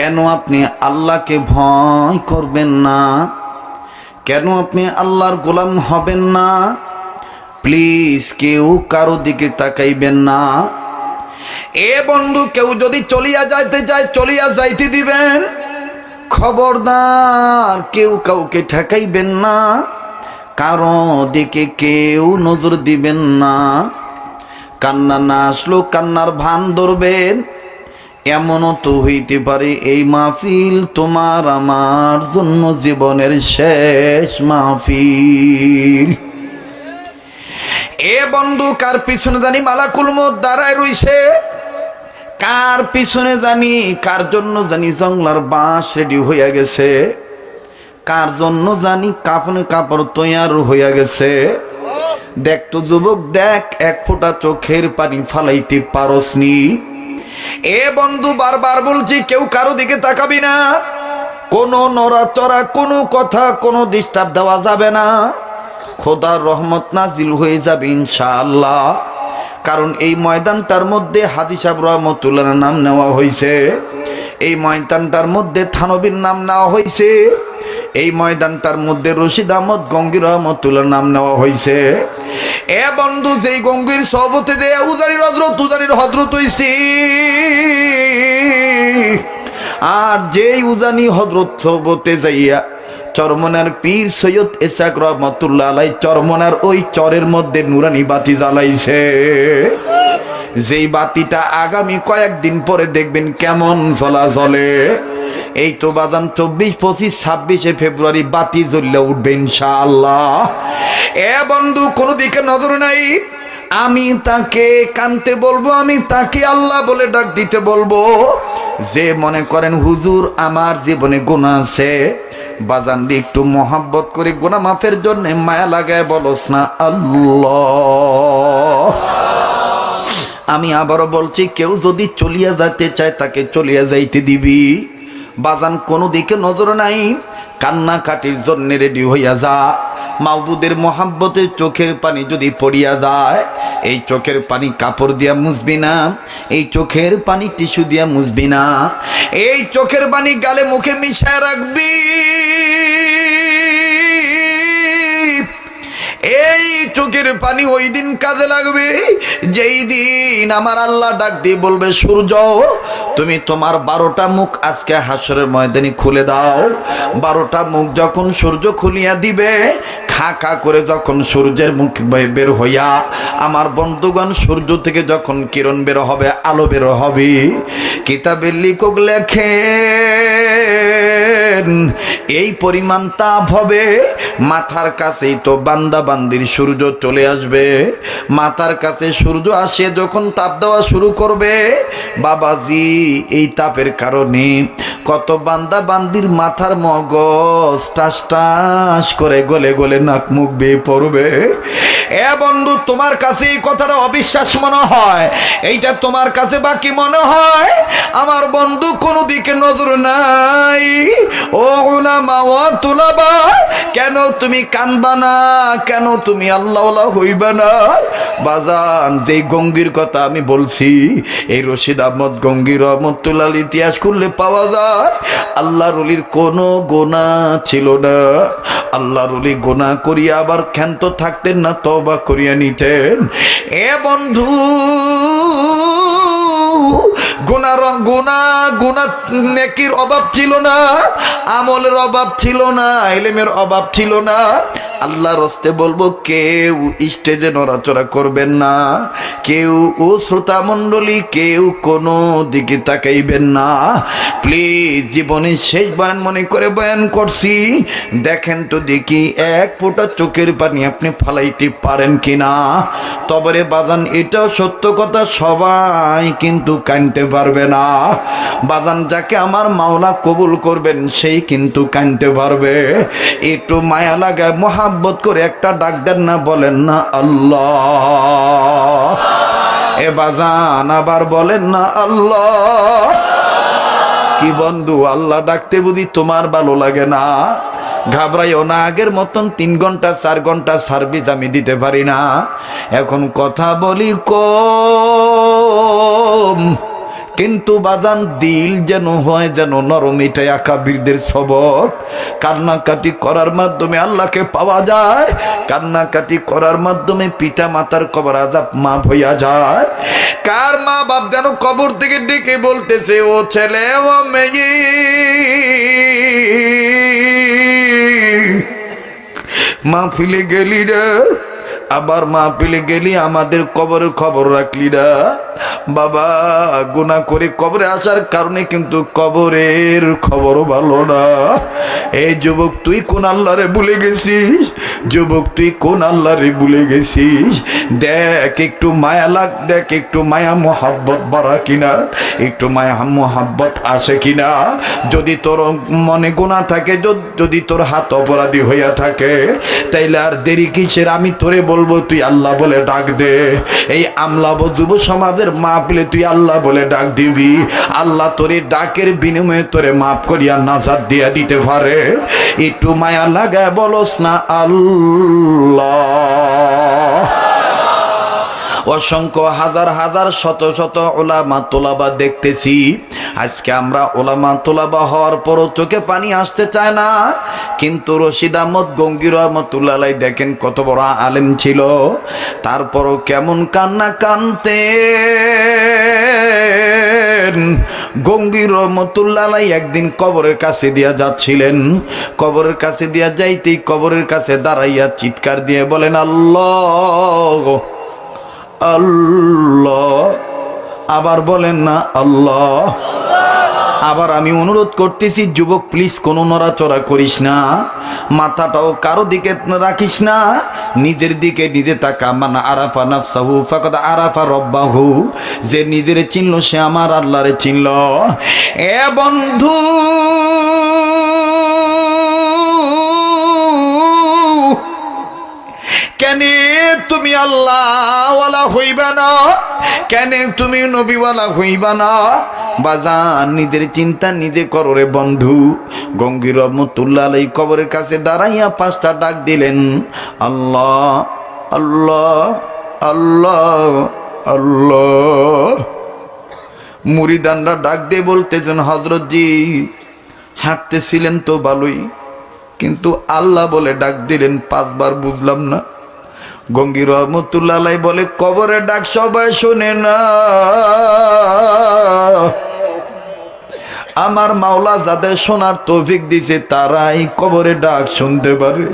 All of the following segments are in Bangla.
কেন আপনি আল্লাহকে ভয় করবেন না? কেন আপনি আল্লাহর গোলাম হবেন না? প্লিজ কেউ কারও দিকে তাকাইবেন না। এ বন্ধু, কেউ যদি চলিয়া যাইতে চায়, চলিয়া যাইতে দিবেন। খবরদার, কেউ কাউকে ঠেকাইবেন না। কারও দিকে কেউ নজর দিবেন না। কান্না না আসলো, কান্নার ভান ধরবেন। এমনও তো হইতে পারে, এই মাহফিল তোমার আমার জন্য জীবনের শেষ মাহফিল। এ বন্ধু, কার পিছনে জানি মালাকুল মত দাঁড়ায় রইছে? কার পিছনে জানি, কার জন্য জানি জংলার বাঁশ রেডি হইয়া গেছে? কার জন্য জানি কাপড়ে কাপড় তৈয়ার হইয়া গেছে? দেখ তো যুবক, দেখ, এক ফোঁটা চোখের পানি ফালাইতে পারসনি। এ বন্ধু বারবার বলছি, কেউ কারও দিকে তাকাবি না। কোনো নড়াচড়া, কোনো কথা, কোনো ডিস্টার্ব দেওয়া যাবে না। খোদার রহমত নাজিল হয়ে যাবে ইনশাআল্লাহ। কারণ এই ময়দানটার মধ্যে হাজি সাহেব রহমতুল্লাহর নাম নেওয়া হয়েছে। এই ময়দানটার মধ্যে থানবীর নাম নেওয়া হয়েছে। এই ময়দানটার মধ্যে রশিদ আহমদ গঙ্গির রহমতুল্লার নাম নেওয়া হয়েছে। এ বন্ধু যেই গঙ্গির সবতে দে উজারির হজরত উজারির হজরত হইছি। আর যেই উজানি হজরত সবতে যাইয়া চরমনার পীর সৈয়দ এসাক রহমতুল্লাহ আলাই চরমনার ওই চরের মধ্যে নুরানি বাতি জ্বালাইছে। যেই বাতিটা আগামী কয়েকদিন পরে দেখবেন কেমন জ্বলে এই তো বাজান চব্বিশ, পঁচিশ, ছাব্বিশে ফেব্রুয়ারি বাতি জ্বললে উঠবে ইনশাআল্লাহ। এ বন্ধু, কোনো দিকে নজর নাই। আমি তাকে কানতে বলব, আমি তাকে আল্লাহ বলে ডাক দিতে বলব। যে মনে করেন, হুজুর, আমার জীবনে গুণা আছে। বাজান একটু মহাব্বত করে গোনা মাফের জন্য মায়া লাগায় বলস না, আল্লাহ। আমি আবারও বলছি, কেউ যদি চলিয়া যাইতে চায়, তাকে চলিয়া যাইতে দিবি। বাজান কোনো দিকে নজর নাই। কান্নাকাটির জন্য রেডি হইয়া যা। মাহবুদের মোহাব্বতের চোখের পানি যদি পড়িয়া যায়, এই চোখের পানি কাপড় দিয়া মুছবি না, এই চোখের পানি টিস্যু দিয়া মুছবি না। এই চোখের পানি গালে মুখে মিশায় রাখবি। এই চোখের পানি ওই দিন কাজে লাগবে। যেই দিন আমার আল্লাহ ডাক দিয়ে বলবে, সূর্য তুমি তোমার বারোটা মুখ আজকে হাসরের ময়দানি খুলে দাও। বারোটা মুখ যখন সূর্য খুলিয়া দিবে খা খা করে যখন সূর্যের মুখ বের হইয়া আমার বন্ধুগণ সূর্য থেকে যখন কিরণ বের হবে, আলো বের হবে, কিতাবের লিখক লেখে এই পরিমাণ তাপ হবে, মাথার কাছেই তো বান্দা বান্দির সূর্য চলে আসবে। মাথার কাছে সূর্য আসে যখন তাপ দেওয়া শুরু করবে। বাবাজি, এই তাপের কারণে কত বান্দা বান্দির মাথার মগজ টাস টাস করে গলে গলে নাক মুখ বেয়ে পড়বে। এ বন্ধু, তোমার কাছে এই কথাটা অবিশ্বাস মনে হয়? এইটা তোমার কাছে বাকি মনে হয়? আমার বন্ধু, কোনো দিকে নজর নাই। ও উলামা, ও তুলাবা, কেন তুমি কানবা না? কেন তুমি আল্লাহ হইবা না? বাজান, যেই গঙ্গির কথা আমি বলছি, এই রশিদ আহমদ গঙ্গির রহমতুল্লাল ইতিহাস খুললে পাওয়া যায়। আল্লাহ রলির কোনো গোনা ছিল না। আল্লাহ রলি গোনা করিয়া আবার ক্ষান্ত থাকতেন না তবা করিয়া নিতেন। এ বন্ধু গোনার গোনা গোনা নেকির অভাব ছিল না, আমলের অভাব ছিল না, এলেমের অভাব ছিল না। আল্লাহ রস্তে বলব, কেউ স্টেজে নড়াচড়া করবেন না, কেউ ও শ্রোতা মণ্ডলী কেউ কোনো দিকে তাকাইবেন না। প্লিজ জীবনের শেষ বয়ান মনে করে বয়ান করছি। দেখেন তো দেখি এক ফোঁটা চোখের পানি আপনি ফালাইতে পারেন কি না তবরে বাজান, এটাও সত্য কথা, সবাই কিন্তু কানতে পারবে না। বাজান, যাকে আমার মাওলা কবুল করবেন, সেই কিন্তু কানতে পারবে। একটু মায়া লাগায় মোহাব্বত করে একটা ডাক দেন না, বলেন না আল্লাহ। এ বাজান আবার বলেন না আল্লাহ। কি বন্ধু, আল্লাহ ডাকতে বুঝি তোমার ভালো লাগে না? ঘাবড়াইও না, আগের মতন তিন ঘণ্টা, চার ঘণ্টা সার্ভিস আমি দিতে পারি না। এখন কথা বলি কম। কিন্তু বাজান দিল যেন হয় যেন নরম, এটাই আকাবিরদের সবক। কান্নাকাটি করার মাধ্যমে আল্লাহকে পাওয়া যায়। কান্নাকাটি করার মাধ্যমে পিতা মাতার কবর আজাব মাফ হইয়া যায়। কার মা বাপ যেন কবর থেকে ডেকে বলতেছে, ও ছেলে, ও মেয়ে মা ফিলে গেলি রে, আবার মা পেলে গেলি আমাদের কবরের খবর রাখলি না বাবা গুণা করে কবরে আসার কারণে কিন্তু কবরের খবরও ভালো না। এই যুবক, তুই কোন আল্লাহরে ভুলে গেছিস? যুবক, তুই কোন আল্লাহরে ভুলে গেছিস? দেখ, একটু মায়া লাগ, দেখ, একটু মায়া মোহাব্বত বাড়া কিনা? একটু মায়া মোহাব্বত আসে কিনা? যদি তোর মনে গোনা থাকে, যদ- তোর হাত অপরাধী হইয়া থাকে, তাইলে আর দেরি কিসের? আমি তোরে বলব, তুই আল্লাহ বলে ডাক দে। এই আমলা ব- যুব সমাজের মা পেলে তুই আল্লাহ বলে ডাক দিবি। আল্লাহ তোরে ডাকের বিনিময়ে তোরে মাফ করিয়া নাজার দিয়া দিতে পারে। একটু মায়া লাগায় বলস না আল্লাহ। অসংখ্য হাজার হাজার শত শত ওলামা তোলাবা দেখতেছি। আজকে আমরা ওলামা তোলাবা হওয়ার পরও চোখে পানি আসতে চায় না। কিন্তু রশিদ আহমদ গঙ্গির রহমতুল্লাহ দেখেন কত বড় আলেম ছিল। তারপরও কেমন কান্না কানতে গঙ্গির রহমতুল্লাহ একদিন কবরের কাছে দিয়া যাচ্ছিলেন। কবরের কাছে দিয়া যাইতেই কবরের কাছে দাঁড়াইয়া চিৎকার দিয়ে বলেন, আল্লাহ! আল্লাহ। আবার বলেন না, আল্লাহ। আবার আমি অনুরোধ করতেছি, যুবক প্লিজ কোনো নড়াচড়া করিস না। মাথাটাও কারও দিকে রাখিস না। নিজের দিকে নিজে তাকা। মানা আরাফা নাফসাহু ফাকাদ আরাফা রব্বাহু। যে নিজের চিনল, সে আমার আল্লাহরে চিনল। এ বন্ধু কেন তুমি আল্লাহওয়ালা হইবা না? কেন তুমি নবীওয়ালা হইবা না? বাজান, নিজের চিন্তা নিজে করো রে বন্ধু। গঙ্গির রহমতুল্লাহ আলাই কবরের কাছে দাঁড়াইয়া পাঁচটা ডাক দিলেন, আল্লাহ আল্লাহ আল্লাহ আল্লাহ। মুড়িদানরা ডাক দিয়ে বলতেছেন হজরতজি হাঁটতেছিলেন তো ভালোই, কিন্তু আল্লাহ বলে ডাক দিলেন, পাঁচবার বুঝলাম না। গঙ্গি রহমতুল্লাহ বলে, কবরে ডাক সবাই শোনে না। আমার মাওলা যাদের শোনার তৌফিক দিছে, তারাই কবরে ডাক শুনতে পারে।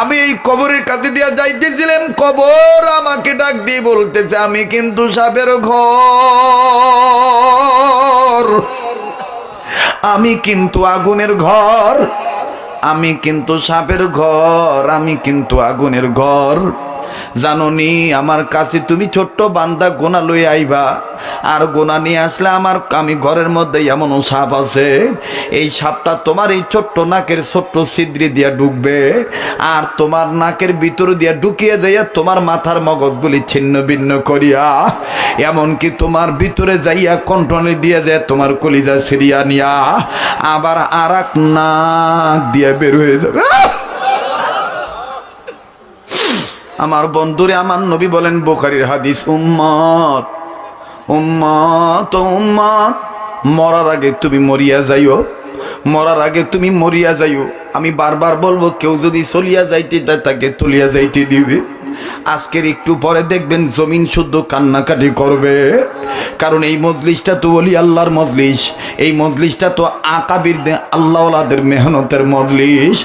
আমি এই কবরের কাছে দিয়া যাইতেছিলাম, কবর আমাকে ডাক দিয়ে বলতেছে, আমি কিন্তু সাপের ঘর। আমি কিন্তু আগুনের ঘর। আমি কিন্তু সাপের ঘর আমি কিন্তু আগুনের ঘর। জাননি, আমার কাছে তুমি ছোট্ট বান্দা গোনা লই আইবা। আর গোনা নিয়ে আসলে আমার আমি ঘরের মধ্যে এমন সাপ আছে। এই সাপটা তোমার এই ছোট্ট নাকের ছোট্ট ছিদ্রি দিয়া ঢুকবে আর তোমার নাকের ভিতর দিয়া ঢুকিয়ে যাইয়া তোমার মাথার মগজগুলি ছিন্ন ভিন্ন করিয়া, এমনকি তোমার ভিতরে যাইয়া কন্টনে দিয়ে যায় তোমার কলিজা সিরিয়া নিয়া, আবার আর নাক দিয়ে বের হয়ে যাবে! আমার বন্ধুরে আমার নবী বলেন, বোখারির হাদিস, উম্মত উম্মত উম্মত, মরার আগে তুমি মরিয়া যাইও, মরার আগে তুমি মরিয়া যাইও। আমি বারবার বলব, কেউ যদি চলিয়া যাইতে তাকে তুলিয়া যাইতে দিবে। আজকের একটু পরে দেখবেন জমিন শুদ্ধ কান্নাকাটি করবে। কারণ এই মজলিসটা তো বলি আল্লাহর মজলিস। এই মজলিসটা তো আকাবির আল্লাহওয়ালাদের মেহনতের মজলিস।